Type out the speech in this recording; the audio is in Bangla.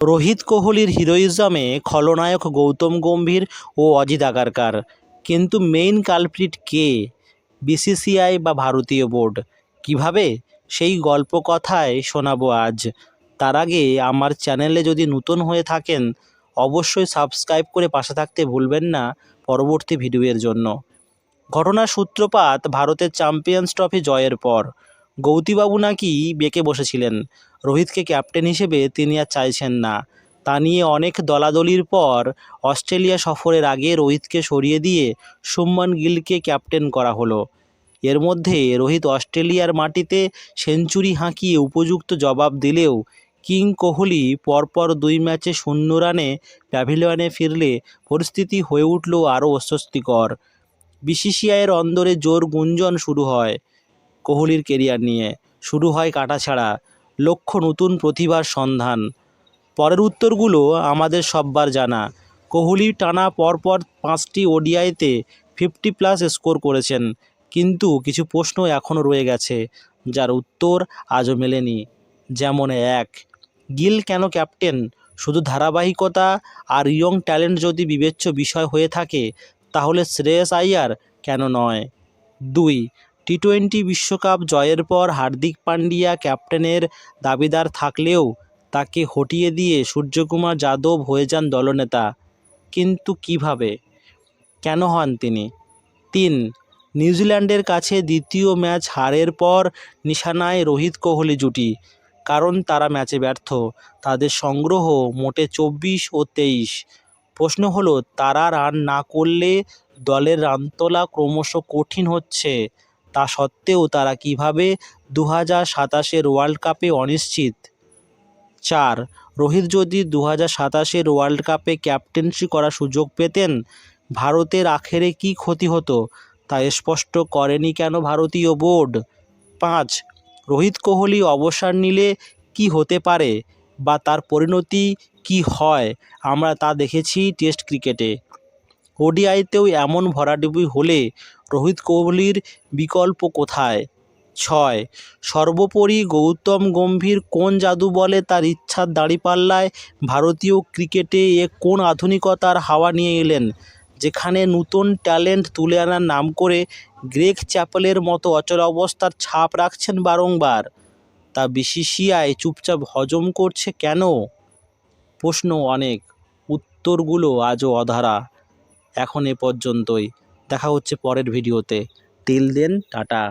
রোহিত কোহলির হিরোইজমে খলনায়ক গৌতম গম্ভীর ও অজিত আগারকার। কিন্তু মেইন কালপ্রিট কে? বিসিসিআই বা ভারতীয় বোর্ড? কীভাবে? সেই গল্প কথায় শোনাবো আজ। তার আগে আমার চ্যানেলে যদি নতুন হয়ে থাকেন, অবশ্যই সাবস্ক্রাইব করে পাশে থাকতে ভুলবেন না পরবর্তী ভিডিওর জন্য। ঘটনার সূত্রপাত ভারতের চ্যাম্পিয়ন্স ট্রফি জয়ের পর। গৌতীবাবু নাকি বেঁকে বসেছিলেন। রোহিতকে ক্যাপ্টেন হিসেবে তিনি আর চাইছেন না। তা নিয়ে অনেক দলাদলির পর অস্ট্রেলিয়া সফরের আগে রোহিতকে সরিয়ে দিয়ে শুভমান গিলকে ক্যাপ্টেন করা হলো। এর মধ্যে রোহিত অস্ট্রেলিয়ার মাটিতে সেঞ্চুরি হাঁকিয়ে উপযুক্ত জবাব দিলেও কিং কোহলি পরপর দুই ম্যাচে শূন্য রানে প্যাভিলিয়নে ফিরলে পরিস্থিতি হয়ে উঠল আরও অস্বস্তিকর। বিসিসিআইয়ের অন্দরে জোর গুঞ্জন শুরু হয়। কোহলির কেরিয়ার নিয়ে। শুরু হয় কাটাছাড়া লক্ষ্য নতুন প্রতিভার সন্ধান। পরের উত্তরগুলো আমাদের সব্বার জানা। কোহলি টানা পরপর পাঁচটি ওডিআইতে ফিফটি প্লাস স্কোর করেছেন। কিন্তু কিছু প্রশ্ন এখনও রয়ে গেছে, যার উত্তর আজও মেলেনি। যেমন এক, গিল কেন ক্যাপ্টেন? শুধু ধারাবাহিকতা আর ইয়ং ট্যালেন্ট যদি বিবেচ্য বিষয় হয়ে থাকে, তাহলে শ্রেয়স আইয়ার কেন নয়? দুই টি টোয়েন্টি বিশ্বকাপ জয়ের পর হার্দিক পান্ডিয়া ক্যাপ্টেনের দাবিদার থাকলেও তাকে হটিয়ে দিয়ে সূর্যকুমার যাদব হয়ে যান দলনেতা। কিন্তু কীভাবে? কেন হন তিনি? তিন, নিউজিল্যান্ডের কাছে দ্বিতীয় ম্যাচ হারের পর নিশানায় রোহিত কোহলি জুটি। কারণ তারা ম্যাচে ব্যর্থ। তাদের সংগ্রহ মোটে চব্বিশ ও তেইশ। প্রশ্ন হলো, তারা রান না করলে দলের রান তোলা ক্রমশ কঠিন হচ্ছে। তা সত্ত্বেও তারা কীভাবে দু হাজার সাতাশের ওয়ার্ল্ড কাপে অনিশ্চিত? চার, রোহিত যদি দু হাজার সাতাশের ওয়ার্ল্ড কাপে ক্যাপ্টেন্সি করার সুযোগ পেতেন, ভারতের আখেরে কী ক্ষতি হতো? তা স্পষ্ট করেনি কেন ভারতীয় বোর্ড? পাঁচ, রোহিত কোহলি অবসর নিলে কি হতে পারে বা তার পরিণতি কি হয়? আমরা তা দেখেছি টেস্ট ক্রিকেটে। ওডিআইতেও এমন ভরাডুবি হলে রোহিত কোহলির বিকল্প কোথায়? ছয়, সর্বোপরি গৌতম গম্ভীর কোন জাদু বলে তার ইচ্ছার দাঁড়িপাল্লায় ভারতীয় ক্রিকেটে এ কোন আধুনিকতার হাওয়া নিয়ে এলেন? যেখানে নতুন ট্যালেন্ট তুলে আনার নাম করে গ্রেগ চ্যাপেলের মতো অচল অবস্থার ছাপ রাখছেন বারংবার। তা বিসিসিআই চুপচাপ হজম করছে কেন? প্রশ্ন অনেক, উত্তরগুলো আজও অধারা। এখন এ পর্যন্তই। দেখা হচ্ছে পরের ভিডিওতে। Till then tata.